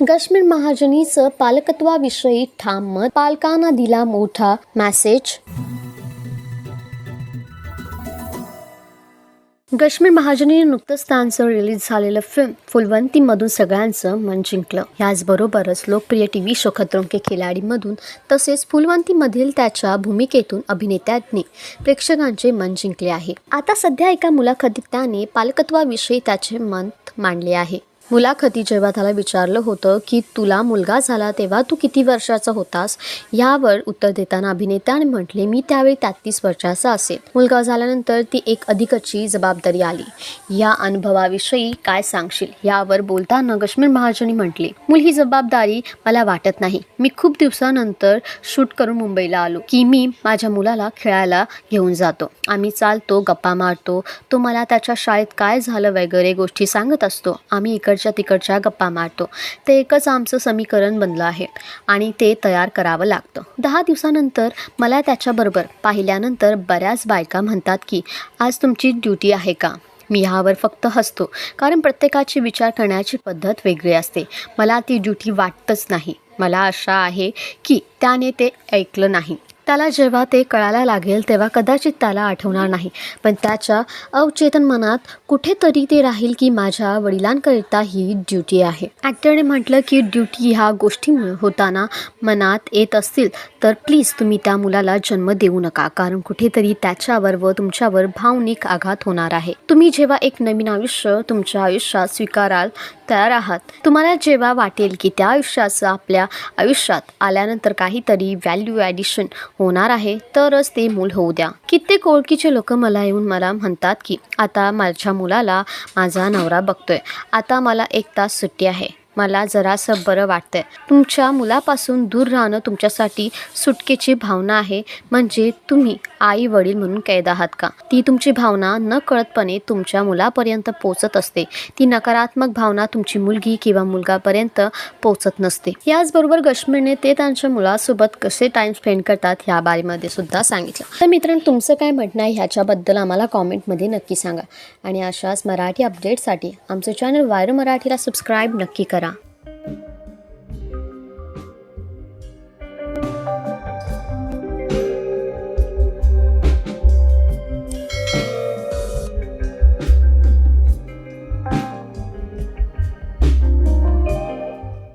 काश्मीर महाजनीचं पालकत्वाविषयी ठाम मत. पालकांना दिला मोठा मेसेज काश्मीर महाजनीने नुकतंच त्यांचं रिलीज झालेलं फिल्म फुलवंतीमधून सगळ्यांचं मन जिंकलं. याचबरोबरच लोकप्रिय T V show Khatron ke खिलाडीमधून तसेच फुलवंतीमधील त्याच्या भूमिकेतून अभिनेत्यांनी प्रेक्षकांचे मन जिंकले आहे. आता सध्या एका मुलाखतीत त्याने पालकत्वाविषयी त्याचे मत मांडले आहे. मुलाखती जेव्हा त्याला विचारलं होतं की तुला मुलगा झाला तेव्हा तू किती वर्षाचा होतास यावर उत्तर देताना अभिनेत्याने म्हटले मी त्यावेळी तेहतीस वर्षाचा असेल. मुलगा झाल्यानंतर ती एक अधिकची जबाबदारी आली. या अनुभवाविषयी काय सांगशील? यावर बोलताना कश्मीर महाजनी म्हटले मुल ही जबाबदारी मला वाटत नाही. मी खूप दिवसानंतर शूट करून मुंबईला आलो की मी माझ्या मुलाला खेळायला घेऊन जातो. आम्ही चालतो गप्पा मारतो. तो मला त्याच्या शाळेत काय झालं वगैरे गोष्टी सांगत असतो. आम्ही इकडच्या तिकडच्या गप्पा मारतो. ते एकच आमचं समीकरण बनलं आहे आणि ते तयार करावं लागतं. दहा दिवसानंतर मला त्याच्याबरोबर पाहिल्यानंतर बऱ्याच बायका म्हणतात की आज तुमची ड्युटी आहे का? मी ह्यावर फक्त हसतो. कारण प्रत्येकाची विचार करण्याची पद्धत वेगळी असते. मला ती ड्युटी वाटतच नाही. मला आशा आहे की त्याने ते ऐकलं नाही. त्याला जेव्हा ते कळायला लागेल तेव्हा कदाचित त्याला आठवणार नाही. पण त्याच्या अवचेतन मनात कुठेतरी ते राहील की माझ्या वडिलांकरिता ही ड्युटी आहे. ॲक्टरने म्हटलं की ड्युटी ह्या गोष्टीमुळे होताना मनात येत असतील तर प्लीज तुम्ही त्या मुलाला जन्म देऊ नका कारण कुठेतरी त्याच्यावर व तुमच्यावर भावनिक आघात होणार आहे. तुम्ही जेव्हा एक नवीन आयुष्य तुमच्या आयुष्यात स्वीकाराल तयार आहात. तुम्हाला जेव्हा वाटेल की त्या आयुष्याचं आपल्या आयुष्यात आल्यानंतर काहीतरी व्हॅल्यू ॲडिशन होणार आहे तरच ते मूल होऊ द्या. कित्येक ओळखीचे लोक मला येऊन मला म्हणतात की आता माझ्या मुलाला माझा नवरा बघतोय. आता मला एक तास सुट्टी आहे. मला जरासं बरं वाटतंय. तुमच्या मुलापासून दूर राहणं तुमच्यासाठी सुटकेची भावना आहे. म्हणजे तुम्ही आई वडील म्हणून कैद आहात का? ती तुमची भावना न कळतपणे तुमच्या मुलापर्यंत पोचत असते. ती नकारात्मक भावना तुमची मुलगी किंवा मुलगापर्यंत पोचत नसते. याचबरोबर गश्मीरने ते त्यांच्या मुलासोबत कसे टाइम स्पेंड करतात या बारेमध्ये सुद्धा सांगितलं. तर मित्रांनो तुमचं काय म्हणणं आहे ह्याच्याबद्दल आम्हाला कॉमेंटमध्ये नक्की सांगा. आणि अशाच मराठी अपडेटसाठी आमचं चॅनल वायरो मराठीला सबस्क्राईब नक्की करा.